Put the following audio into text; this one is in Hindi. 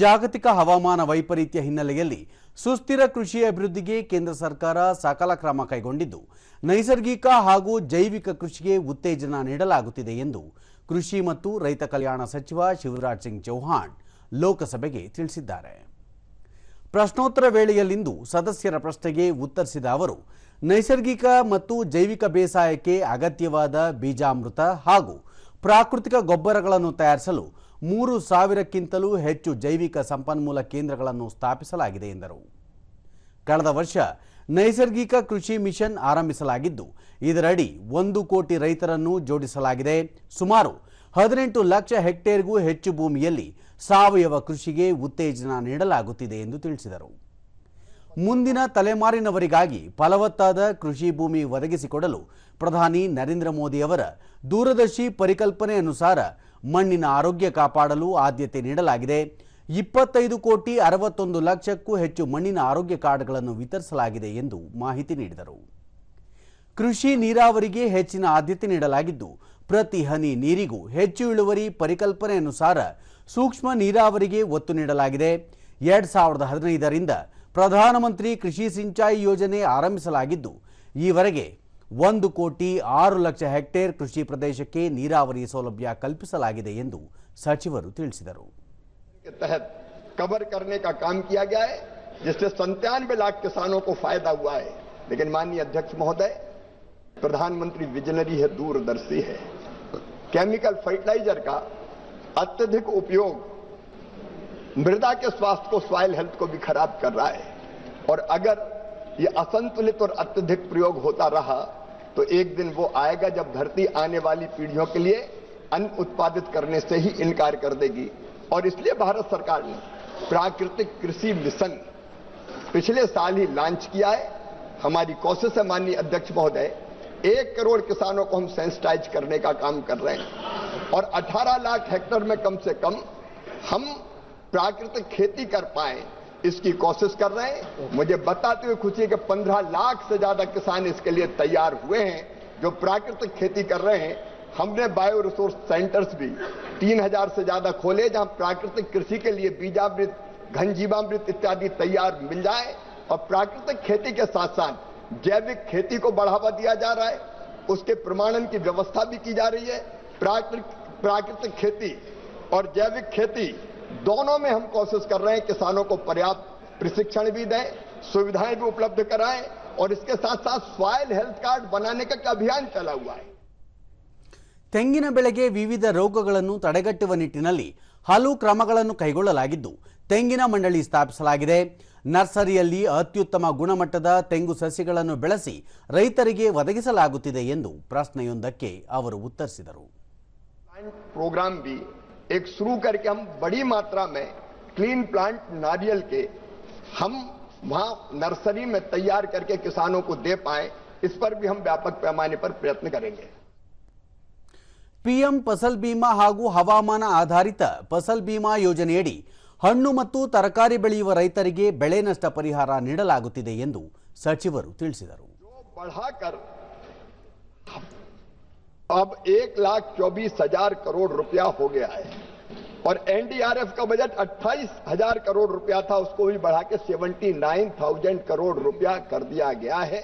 ಜಾಗತಿಕ ಹವಾಮಾನ ವೈಪರೀತ್ಯ ಹಿನ್ನೆಲೆಯಲ್ಲಿ ಸುಸ್ಥಿರ ಕೃಷಿ ಅಭಿವೃದ್ಧಿಗೆ ಕೇಂದ್ರ ಸರ್ಕಾರ ಸಕಲ ಕ್ರಮ ಕೈಗೊಂಡಿದ್ದು, ನೈಸರ್ಗಿಕ ಹಾಗೂ ಜೈವಿಕ ಕೃಷಿಗೆ ಉತ್ತೇಜನ ನೀಡಲಾಗುತ್ತಿದೆ ಎಂದು ಕೃಷಿ ಮತ್ತು ರೈತ ಕಲ್ಯಾಣ ಸಚಿವ ಶಿವರಾಜ್ ಸಿಂಗ್ ಚೌಹಾಣ್ ಲೋಕಸಭೆಗೆ ತಿಳಿಸಿದ್ದಾರೆ. ಪ್ರಶ್ನೋತ್ತರ ವೇಳೆಯಲ್ಲಿಂದು ಸದಸ್ಯರ ಪ್ರಶ್ನೆಗೆ ಉತ್ತರಿಸಿದ ಅವರು, ನೈಸರ್ಗಿಕ ಮತ್ತು ಜೈವಿಕ ಬೇಸಾಯಕ್ಕೆ ಅಗತ್ಯವಾದ ಬೀಜಾಮೃತ ಹಾಗೂ ಪ್ರಾಕೃತಿಕ ಗೊಬ್ಬರಗಳನ್ನು ತಯಾರಿಸಲು ಮೂರು ಸಾವಿರಕ್ಕಿಂತಲೂ ಹೆಚ್ಚು ಜೈವಿಕ ಸಂಪನ್ಮೂಲ ಕೇಂದ್ರಗಳನ್ನು ಸ್ಥಾಪಿಸಲಾಗಿದೆ ಎಂದರು. ಕಳೆದ ವರ್ಷ ನೈಸರ್ಗಿಕ ಕೃಷಿ ಮಿಷನ್ ಆರಂಭಿಸಲಾಗಿದ್ದು, ಇದರಡಿ ಒಂದು ಕೋಟಿ ರೈತರನ್ನು ಜೋಡಿಸಲಾಗಿದೆ. ಸುಮಾರು ಹದಿನೆಂಟು ಲಕ್ಷ ಹೆಕ್ಟೇರ್ಗೂ ಹೆಚ್ಚು ಭೂಮಿಯಲ್ಲಿ ಸಾವಯವ ಕೃಷಿಗೆ ಉತ್ತೇಜನ ನೀಡಲಾಗುತ್ತಿದೆ ಎಂದು ತಿಳಿಸಿದರು. ಮುಂದಿನ ತಲೆಮಾರಿನವರಿಗಾಗಿ ಫಲವತ್ತಾದ ಕೃಷಿ ಭೂಮಿ ಒದಗಿಸಿಕೊಡಲು ಪ್ರಧಾನಿ ನರೇಂದ್ರ ಮೋದಿ ಅವರ ದೂರದರ್ಶಿ ಪರಿಕಲ್ಪನೆ ಅನುಸಾರ ಮಣ್ಣಿನ ಆರೋಗ್ಯ ಕಾಪಾಡಲು ಆದ್ಯತೆ ನೀಡಲಾಗಿದೆ. ಇಪ್ಪತ್ತೈದು ಕೋಟಿ ಅರವತ್ತೊಂದು ಲಕ್ಷಕ್ಕೂ ಹೆಚ್ಚು ಮಣ್ಣಿನ ಆರೋಗ್ಯ ಕಾರ್ಡ್ಗಳನ್ನು ವಿತರಿಸಲಾಗಿದೆ ಎಂದು ಮಾಹಿತಿ ನೀಡಿದರು. ಕೃಷಿ ನೀರಾವರಿಗೆ ಹೆಚ್ಚಿನ ಆದ್ಯತೆ ನೀಡಲಾಗಿದ್ದು, ಪ್ರತಿ ಹನಿ ನೀರಿಗೂ ಹೆಚ್ಚು ಇಳುವರಿ ಪರಿಕಲ್ಪನೆ ಅನುಸಾರ ಸೂಕ್ಷ್ಮ ನೀರಾವರಿಗೆ ಒತ್ತು ನೀಡಲಾಗಿದೆ. ಎರಡ್ ಸಾವಿರದ ಹದಿನೈದರಿಂದ ಪ್ರಧಾನಮಂತ್ರಿ ಕೃಷಿ ಸಿಂಚಾಯಿ ಯೋಜನೆ ಆರಂಭಿಸಲಾಗಿದ್ದು, ಈವರೆಗೆ ಒಂದು ಕೋಟಿ ಆರು ಲಕ್ಷ ಹೆಕ್ಟೇರ್ ಕೃಷಿ ಪ್ರದೇಶಕ್ಕೆ ನೀರಾವರಿ ಸೌಲಭ್ಯ ಕಲ್ಪಿಸಲಾಗಿದೆ ಎಂದು ಸಚಿವರು ತಿಳಿಸಿದರು के तहत कवर करने का काम किया गया है जिससे संतानवे लाख किसानों को फायदा हुआ है लेकिन माननीय अध्यक्ष महोदय प्रधानमंत्री विजनरी है दूरदर्शी है केमिकल फर्टिलाइजर का अत्यधिक उपयोग मृदा के स्वास्थ्य को सॉइल हेल्थ को भी खराब कर रहा है और अगर ये असंतुलित और अत्यधिक प्रयोग होता रहा तो एक दिन वो आएगा जब धरती आने वाली पीढ़ियों के लिए अन्न उत्पादित करने से ही इनकार कर देगी। और इसलिए भारत सरकार ने प्राकृतिक कृषि मिशन पिछले साल ही लॉन्च किया है। हमारी कोशिश है माननीय अध्यक्ष महोदय, एक करोड़ किसानों को हम सेंसिटाइज करने का काम कर रहे हैं। और 18 लाख हेक्टर में कम से कम हम प्राकृतिक खेती कर पाए। इसकी कोशिश कर रहे हैं। मुझे बताते हुए खुशी है कि 15 लाख से ज़्यादा किसान इसके लिए तैयार हुए हैं, जो प्राकृतिक खेती कर रहे हैं। हमने बायो रिसोर्स सेंटर्स भी 3000 से ज़्यादा खोले, जहाँ प्राकृतिक कृषि के लिए बीजामृत, घनजीवामृत इत्यादि तैयार मिल जाए। और प्राकृतिक खेती के साथ साथ जैविक खेती को बढ़ावा दिया जा रहा है। उसके प्रमाणन की व्यवस्था भी की जा रही है। प्राकृतिक प्राकृतिक खेती और जैविक खेती दोनों में हम कोशिश कर रहे हैं किसानों को पर्याप्त प्रशिक्षण भी दें सुविधाएं भी उपलब्ध कराएं और इसके साथ साथ सॉइल हेल्थ कार्ड बनाने का एक अभियान चला हुआ है ತೆಂಗಿನ ಬೆಳೆಗೆ ವಿವಿಧ ರೋಗಗಳನ್ನು ತಡೆಗಟ್ಟುವ ನಿಟ್ಟಿನಲ್ಲಿ ಹಲವು ಕ್ರಮಗಳನ್ನು ಕೈಗೊಳ್ಳಲಾಗಿದ್ದು ತೆಂಗಿನ ಮಂಡಳಿ ಸ್ಥಾಪಿಸಲಾಗಿದೆ ನರ್ಸರಿಯಲ್ಲಿ ಅತ್ಯುತ್ತಮ ಗುಣಮಟ್ಟದ ತೆಂಗು ಸಸಿಗಳನ್ನು ಬೆಳೆಸಿ ರೈತರಿಗೆ ಒದಗಿಸಲಾಗುತ್ತಿದೆ ಎಂದು ಪ್ರಶ್ನೆಯೊಂದಕ್ಕೆ ಅವರು ಉತ್ತರಿಸಿದರು प्लांट प्रोग्राम भी एक शुरू करके हम बड़ी मात्रा में क्लीन प्लांट नारियल के हम वहां नर्सरी में तैयार करके किसानों को दे पाए इस पर भी हम व्यापक पैमाने पर प्रयत्न करेंगे ಪಿಎಂ ಫಸಲ್ ಬಿಮಾ ಹಾಗೂ ಹವಾಮಾನ ಆಧಾರಿತ ಫಸಲ್ ಬಿಮಾ ಯೋಜನೆಯಡಿ ಹಣ್ಣು ಮತ್ತು ತರಕಾರಿ ಬೆಳೆಯುವ ರೈತರಿಗೆ ಬೆಳೆ ನಷ್ಟ ಪರಿಹಾರ ನೀಡಲಾಗುತ್ತಿದೆ ಎಂದು ಸಚಿವರು ತಿಳಿಸಿದರು जो बढ़ाकर अब एक लाख चौबीस हजार करोड़ रुपया हो गया है और एनडीआरएफ का बजट अट्ठाईस हज़ार करोड़ रुपया था, उसको भी बढ़ा के सेवेंटी नाइन थाउज़ेंड करोड़ रुपया कर दिया गया है।